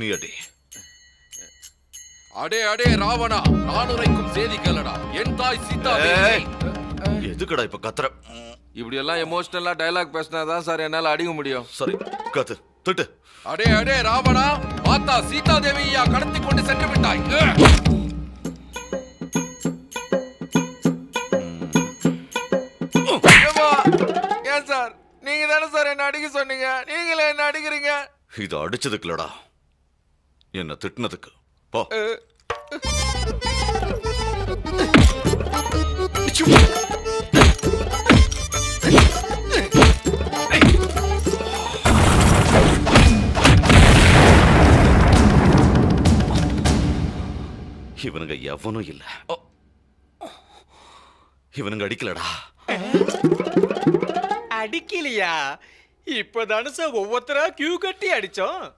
நீ அடி அடே அடே ராவணா நான் உரைக்கும் செய்தி கேளடா. என் தாய் சீதா ஏய், எதுக்குடா இப்ப கத்துற? இப்படி எல்லாம் எமோஷனலா டயலாக் பேசினாதான் சார் என்னால அடிக்க முடியும். சரி கத்து திட்டு. அடே அடே ராவணா மாதா சீதா தேவியா கடத்தி கொண்டு சென்று விட்டாய். ஏன் சார் நீங்க தானே சார் என்ன அடிக்க சொன்னீங்க? நீங்களே என்ன அடிக்கிறீங்க? இது அடிச்சதுக்கு இல்லடா என்ன திட்டினதுக்கு? போ. இவனுங்க எவனும் இல்ல. இவனுங்க அடிக்கலடா. அடிக்கலையா? இப்பதானே சார் ஒவ்வொருத்தரா கியூ கட்டி அடிச்சோம்.